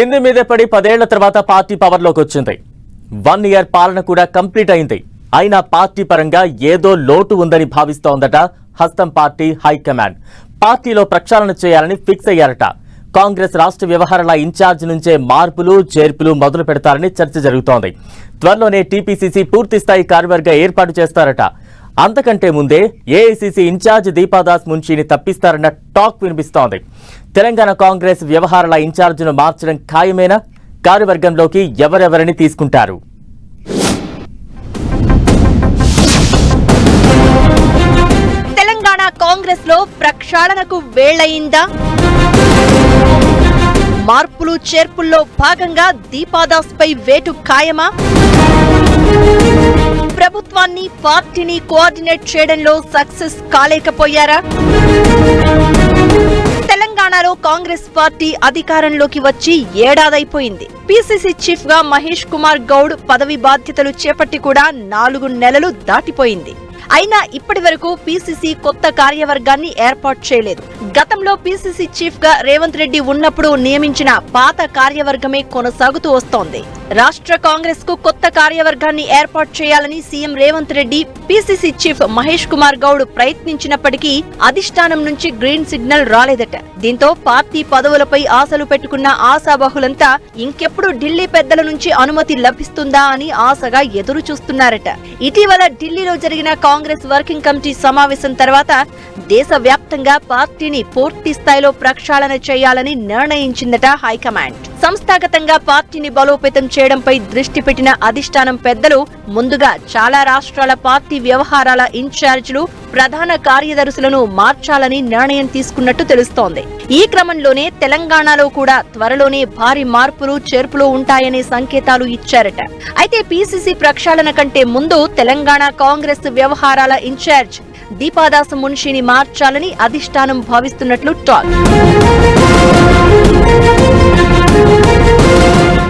కింది మీదే పడి పదేళ్ళ తర్వాత పార్టీ పవర్లోకి వచ్చింది. వన్ ఇయర్ పాలన కూడా కంప్లీట్ అయింది. అయినా పార్టీ పరంగా ఏదో లోటు ఉందని భావిస్తోందట హస్తం పార్టీ హైకమాండ్. పార్టీలో ప్రక్షాళన చేయాలని ఫిక్స్ అయ్యారట. కాంగ్రెస్ రాష్ట్ర వ్యవహారాల ఇన్ఛార్జ్ నుంచే మార్పులు చేర్పులు మొదలు పెడతారని చర్చ జరుగుతోంది. త్వరలోనే టీపీసీసీ పూర్తి స్థాయి కార్యవర్గ ఏర్పాటు చేస్తారట. అంతకంటే ముందే ఏఐసిసి ఇన్ఛార్జ్ దీపాదాస్ మున్షిని తప్పిస్తారన్న టాక్ వినిపిస్తోంది. తెలంగాణ కాంగ్రెస్ వ్యవహారాల ఇన్ఛార్జ్ను మార్చడం ఖాయమేనా? కార్యవర్గంలోకి ఎవరెవరిని తీసుకుంటారు? తెలంగాణ కాంగ్రెస్లో ప్రక్షాళనకు వేళయిందా మార్పులు చేర్పుల్లో భాగంగా దీపాదాస్ పై వేటు ఖాయమా? ప్రభుత్వాన్ని పార్టీని కోఆర్డినేట్ చేయడంలో సక్సెస్ కాలేకపోయారా? తెలంగాణలో కాంగ్రెస్ పార్టీ అధికారంలోకి వచ్చి ఏడాదైపోయింది. పిసిసి చీఫ్గా మహేష్ కుమార్ గౌడ్ పదవి బాధ్యతలు చేపట్టి కూడా నాలుగు నెలలు దాటిపోయింది. అయినా ఇప్పటి వరకు పీసీసీ కొత్త కార్యవర్గాన్ని ఏర్పాటు చేయలేదు. గతంలో పీసీసీ చీఫ్గా రేవంత్ రెడ్డి ఉన్నప్పుడు నియమించిన పాత కార్యవర్గమే కొనసాగుతూ వస్తోంది. రాష్ట్ర కాంగ్రెస్కు కొత్త కార్యవర్గాన్ని ఏర్పాటు చేయాలని CM Revanth Reddy PCC chief Mahesh Kumar Goud ప్రయత్నించినప్పటికీ అధిష్టానం నుంచి గ్రీన్ సిగ్నల్ రాలేదట. దీంతో పార్టీ పదవులపై ఆశలు పెట్టుకున్న ఆశాబహులంతా ఇంకెప్పుడు ఢిల్లీ పెద్దల నుంచి అనుమతి లభిస్తుందా అని ఆశగా ఎదురు చూస్తున్నారట. ఇటీవల ఢిల్లీలో జరిగిన కాంగ్రెస్ వర్కింగ్ కమిటీ సమావేశం తర్వాత దేశవ్యాప్తంగా పార్టీని పూర్తి స్థాయిలో ప్రక్షాళన చేయాలని నిర్ణయించిందట హైకమాండ్. సంస్థాగతంగా పార్టీని బలోపేతం చేయడంపై దృష్టి పెట్టిన అధిష్టానం పెద్దలు ముందుగా చాలా రాష్ట్రాల పార్టీ వ్యవహారాల ఇన్ఛార్జీలు ప్రధాన కార్యదర్శులను మార్చాలని నిర్ణయం తీసుకున్నట్టు తెలుస్తోంది. ఈ క్రమంలోనే తెలంగాణలో కూడా త్వరలోనే భారీ మార్పులు చేర్పులు ఉంటాయనే సంకేతాలు ఇచ్చారట. అయితే పీసీసీ ప్రక్షాళన కంటే ముందు తెలంగాణ కాంగ్రెస్ వ్యవహారాల ఇన్ఛార్జ్ దీపాదాస్ మున్షిని మార్చాలని అధిష్టానం భావిస్తున్నట్లు టాక్.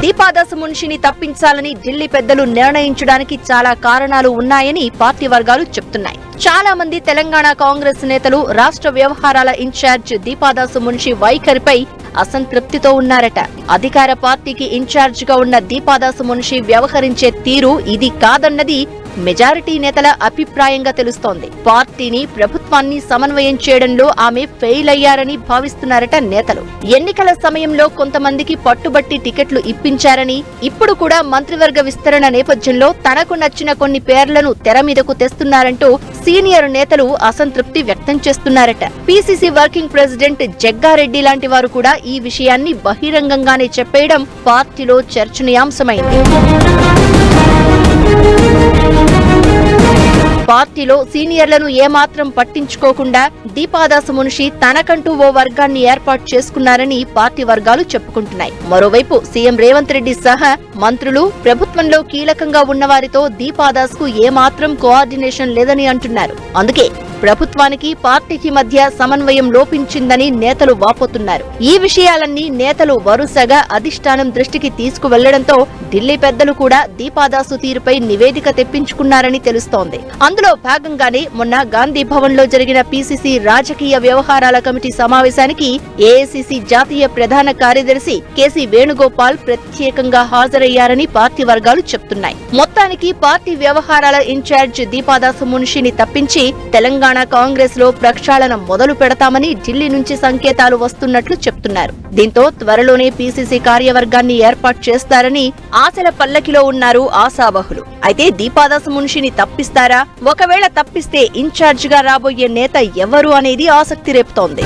దీపాదాస్ మున్షిని తప్పించాలని ఢిల్లీ పెద్దలు నిర్ణయించడానికి చాలా కారణాలు ఉన్నాయని పార్టీ వర్గాలు చెప్తున్నాయి. చాలా మంది తెలంగాణ కాంగ్రెస్ నేతలు రాష్ట్ర వ్యవహారాల ఇన్ఛార్జ్ దీపాదాసు మున్షి వైఖరిపై అసంతృప్తితో ఉన్నారట. అధికార పార్టీకి ఇన్ఛార్జ్గా ఉన్న దీపాదాసు మున్షి వ్యవహరించే తీరు ఇది కాదన్నది మెజారిటీ నేతల అభిప్రాయంగా తెలుస్తోంది. పార్టీని ప్రభుత్వాన్ని సమన్వయం చేయడంలో ఆమె ఫెయిల్ అయ్యారని భావిస్తున్నారట నేతలు. ఎన్నికల సమయంలో కొంతమందికి పట్టుబట్టి టికెట్లు ఇప్పించారని ఇప్పుడు కూడా మంత్రివర్గ విస్తరణ నేపథ్యంలో తనకు నచ్చిన కొన్ని పేర్లను తెర మీదకు తెస్తున్నారంటూ సీనియర్ నేతలు అసంతృప్తి వ్యక్తం చేస్తున్నారట. పీసీసీ వర్కింగ్ ప్రెసిడెంట్ జగ్గారెడ్డి లాంటి వారు కూడా ఈ విషయాన్ని బహిరంగంగానే చెప్పేయడం పార్టీలో చర్చనీయాంశమైంది. పార్టీలో సీనియర్లను ఏమాత్రం పట్టించుకోకుండా దీపాదాస మునిషి తనకంటూ ఓ వర్గాన్ని ఏర్పాటు చేసుకున్నారని పార్టీ వర్గాలు చెప్పుకుంటున్నాయి. మరోవైపు సీఎం రేవంత్ రెడ్డి సహా మంత్రులు ప్రభుత్వంలో కీలకంగా ఉన్నవారితో దీపాదాస్కు ఏమాత్రం కోఆర్డినేషన్ లేదని అంటున్నారు. అందుకే ప్రభుత్వానికి పార్టీకి మధ్య సమన్వయం లోపించిందని నేతలు వాపోతున్నారు. ఈ విషయాలన్నీ నేతలు వరుసగా అధిష్టానం దృష్టికి తీసుకువెళ్ళడంతో ఢిల్లీ పెద్దలు కూడా దీపాదాసు తీరుపై నివేదిక తెప్పించుకున్నారని తెలుస్తోంది. అందులో భాగంగానే మొన్న గాంధీ భవన్లో జరిగిన పీసీసీ రాజకీయ వ్యవహారాల కమిటీ సమావేశానికి ఏఐసీసీ జాతీయ ప్రధాన కార్యదర్శి కేసీ వేణుగోపాల్ ప్రత్యేకంగా హాజరయ్యారని పార్టీ వర్గాలు చెప్తున్నాయి. మొత్తానికి పార్టీ వ్యవహారాల ఇన్ఛార్జ్ దీపాదాసు మున్షిని తప్పించి తెలంగాణ కాంగ్రెస్లో ప్రక్షాళన మొదలు పెడతామని ఢిల్లీ నుంచి సంకేతాలు వస్తున్నట్లు చెప్తున్నారు. దీంతో త్వరలోనే పీసీసీ కార్యవర్గాన్ని ఏర్పాటు చేస్తారని ఆశల పల్లకిలో ఉన్నారు ఆశావహులు. అయితే దీపాదాస మున్షిని తప్పిస్తారా? ఒకవేళ తప్పిస్తే ఇన్ఛార్జ్గా రాబోయే నేత ఎవరు అనేది ఆసక్తి రేపుతోంది.